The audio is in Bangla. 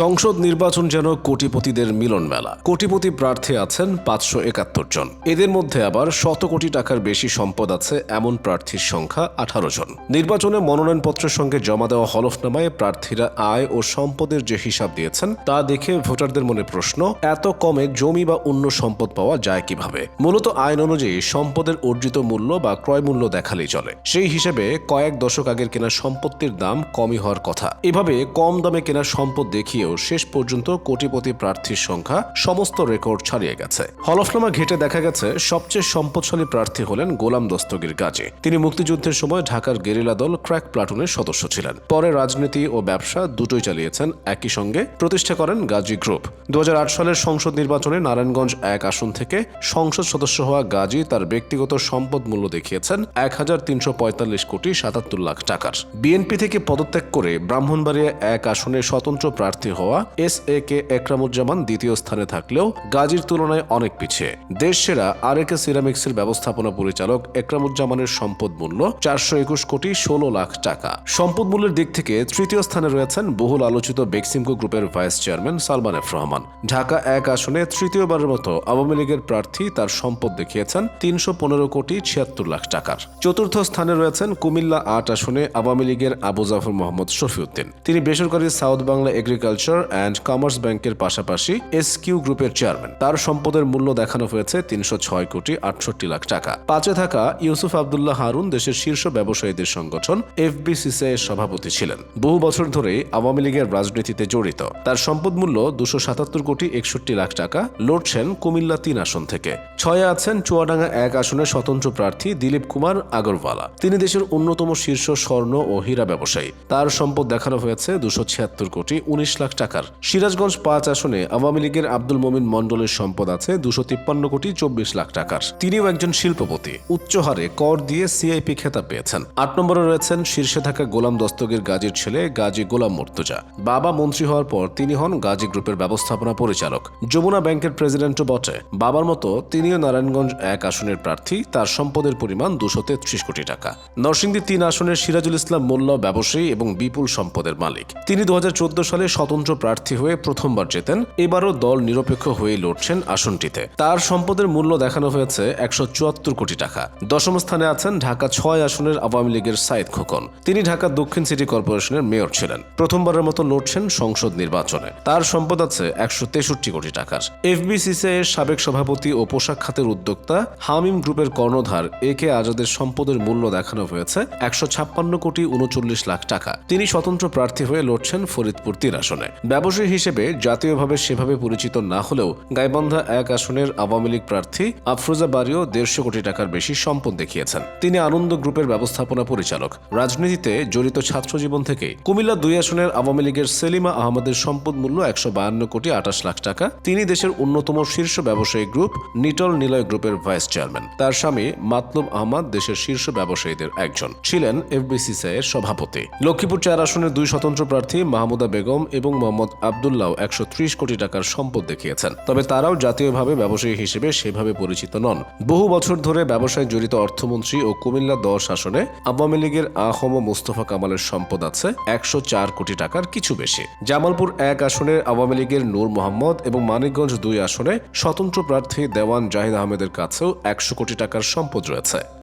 সংসদ নির্বাচন যেন কোটিপতিদের মিলন মেলা কোটিপতি প্রার্থী আছেন পাঁচশো একাত্তর জন। এদের মধ্যে আবার শত কোটি টাকার বেশি সম্পদ আছে এমন প্রার্থীর সংখ্যা আঠারো জন। নির্বাচনে মনোনয়নপত্রের সঙ্গে জমা দেওয়া হলফনামায় প্রার্থীরা আয় ও সম্পদের যে হিসাব দিয়েছেন, তা দেখে ভোটারদের মনে প্রশ্ন, এত কমে জমি বা অন্য সম্পদ পাওয়া যায় কীভাবে? মূলত আইন অনুযায়ী সম্পদের অর্জিত মূল্য বা ক্রয় মূল্য দেখালেই চলে। সেই হিসেবে কয়েক দশক আগের কেনা সম্পত্তির দাম কমই হওয়ার কথা। এভাবে কম দামে কেনা সম্পদ দেখিয়েও শেষ পর্যন্ত কোটিপতি প্রার্থীর সংখ্যা সমস্ত রেকর্ড ছাড়িয়ে গেছে। হলফনামা ঘেটে দেখা গেছে, সবচেয়ে সম্পদশালী প্রার্থী হলেন গোলাম দস্তগীর গাজী। তিনি মুক্তিযুদ্ধের সময় ঢাকার গেরিলা দল ক্র্যাক প্লাটুনের সদস্য ছিলেন। পরে রাজনীতি ও ব্যবসা দুটোই চালিয়েছেন, একই সঙ্গে প্রতিষ্ঠা করেন গাজী গ্রুপ। দু হাজার আট সালের সংসদ নির্বাচনে নারায়ণগঞ্জ এক আসন থেকে সংসদ সদস্য হওয়া গাজী তার ব্যক্তিগত সম্পদ মূল্য দেখিয়েছেন এক হাজার তিনশো পঁয়তাল্লিশ কোটি সাতাত্তর লাখ টাকার। বিএনপি থেকে পদত্যাগ করে ব্রাহ্মণবাড়িয়া এক আসনে স্বতন্ত্র প্রার্থী হওয়া এস এ কে একরামুজ্জামান দ্বিতীয় স্থানে থাকলেও গাজীর তুলনায় অনেক পিছিয়ে দেশ সেরা আর একে সিরামিক্সের ব্যবস্থাপনা পরিচালক একরামুজ্জামানের সম্পদ মূল্য চারশো একুশ কোটি ষোলো লাখ টাকা। সম্পদ মূল্যের দিক থেকে তৃতীয় স্থানে রয়েছেন বহুল আলোচিত বেক্সিমকো গ্রুপের vice chairman Salman F Rahman. Dhaka এক আসনে তৃতীয়বারের মতো আওয়ামী লীগের প্রার্থী তার সম্পদ দেখিয়েছেন তিনশো পনেরো কোটি ছিয়াত্তর লাখ টাকার। চতুর্থ স্থানে রয়েছেন কুমিল্লা আট আসনে আওয়ামী লীগের আবু জাফর মোহাম্মদ শফিউদ্দিন। তিনি বেসরকারি South Bangla agriculture and commerce ব্যাংকের পাশাপাশি এস কিউ গ্রুপের চেয়ারম্যান। তার সম্পদের মূল্য দেখানো হয়েছে তিনশো ছয় কোটি আটষট্টি লাখ টাকা। পাঁচে থাকা ইউসুফ আবদুল্লাহ হারুন দেশের শীর্ষ ব্যবসায়ীদের সংগঠন এফবিসিসিআই এর সভাপতি ছিলেন। বহু বছর ধরে আওয়ামী লীগের রাজনীতিতে জড়িত। তার সম্পদ মূল্য দুশো সাতাত্তর কোটি একষট্টি লাখ টাকা লড়ছেন কুমিল্লা তিন আসন থেকে। ছয়ে আছেন চুয়াডাঙ্গা এক আসনের স্বতন্ত্র প্রার্থী দিলীপ কুমার আগরওয়ালা। তিনি দেশের অন্যতম শীর্ষ স্বর্ণ ও হীরা ব্যবসায়ী। তার সম্পদ দেখানো হয়েছে দুশো ছিয়াত্তর কোটি উনিশ লাখ টাকার। সিরাজগঞ্জ পাঁচ আসনে আওয়ামী লীগের আব্দুল মমিন মন্ডলের সম্পদ আছে দুশো তিপ্পান্ন কোটি চব্বিশ লাখ টাকার। তিনিও একজন শিল্পপতি। উচ্চ হারে কর দিয়ে সিআইপি খেতাব পেয়েছেন। আট নম্বরে রয়েছেন শীর্ষে থাকা গোলাম দস্তগীর গাজীর ছেলে গাজী গোলাম মর্তুজা। বাবা মন্ত্রী হওয়ার পর তিনি হন গাজী গ্রুপের ব্যবস্থাপনা পরিচালক। যমুনা ব্যাংকের প্রেসিডেন্টও বটে। বাবার মতো তিনিও নারায়ণগঞ্জ এক আসনের প্রার্থী। তার সম্পদের পরিমাণ দুশো তেত্রিশ কোটি টাকা। নরসিংদী তিন আসনের সিরাজুল ইসলাম মোল্লা ব্যবসায়ী এবং বিপুল সম্পদের মালিক। তিনি দু হাজার চোদ্দ সালে স্বতন্ত্র প্রার্থী হয়ে প্রথমবার জেতেন, এবারও দল নিরপেক্ষ হয়ে লড়ছেন আসনটিতে। তার সম্পদের মূল্য দেখানো হয়েছে একশো চুয়াত্তর কোটি টাকা। দশম স্থানে আছেন ঢাকা ছয় আসনের আওয়ামী লীগের সাইদ খোকন। তিনি ঢাকা দক্ষিণ সিটি কর্পোরেশনের মেয়র ছিলেন। প্রথমবারের মতো লড়ছেন সংসদ নির্বাচনে। তার সম্পদ আছে একশো তেষট্টি কোটি টাকার। এফবিসিসিআই এর সাবেক সভাপতি ও পোশাক খাতের উদ্যোক্তা হামিম গ্রুপের কর্ণধার এ কে আজাদের সম্পদের মূল্য দেখানো হয়েছে একশো ছাপ্পান্ন কোটি উনচল্লিশ লাখ টাকা। তিনি স্বতন্ত্র প্রার্থী হয়ে লড়ছেন ফরিদপুর তিন আসনে। ব্যবসায়ী হিসেবে জাতীয়ভাবে সেভাবে পরিচিত না হলেও গাইবান্ধা এক আসনের আওয়ামী লীগ প্রার্থী আফরোজা বাড়িও দেড়শো কোটি টাকার বেশি সম্পদ দেখিয়েছেন। তিনি আনন্দ গ্রুপের ব্যবস্থাপনা পরিচালক। রাজনীতিতে জড়িত ছাত্র জীবন থেকে কুমিল্লা দুই আসনের আওয়ামী লীগের সেলিমা আহমদের সম্পদ মূল্য একশো বায়ান্ন কোটি আঠাশ লাখ টাকা। তিনি দেশের অন্যতম শীর্ষ ব্যবসায়ী গ্রুপ নিটল নিলয় গ্রুপের ভাইস চেয়ারম্যান। তার স্বামী মাতলুব আহমদ দেশের শীর্ষ ব্যবসায়ীদের একজন। ছিলেন এফবিসিসিআই এর সভাপতি। লক্ষ্মীপুর চার আসনের দুই স্বতন্ত্র প্রার্থী মাহমুদা বেগম এবং মোহাম্মদ আবদুল্লাহ একশো ত্রিশ কোটি টাকার সম্পদ দেখিয়েছেন। তবে তারাও জাতীয়ভাবে ব্যবসায়ী হিসেবে সেভাবে পরিচিত নন। বহু বছর ধরে ব্যবসায় জড়িত অর্থমন্ত্রী ও কুমিল্লা দশ আসনে আওয়ামী লীগের আহম মুস্তফা কামালের সম্পদ আছে একশো চার কোটি টাকার কিছু বেশি। জামালপুর এক আসনে আওয়ামী লীগের নূর মোহাম্মদ এবং মানিকগঞ্জ দুই আসনে স্বতন্ত্র প্রার্থী দেওয়ান জাহিদ আহমেদের কাছেও একশো কোটি টাকার সম্পদ রয়েছে।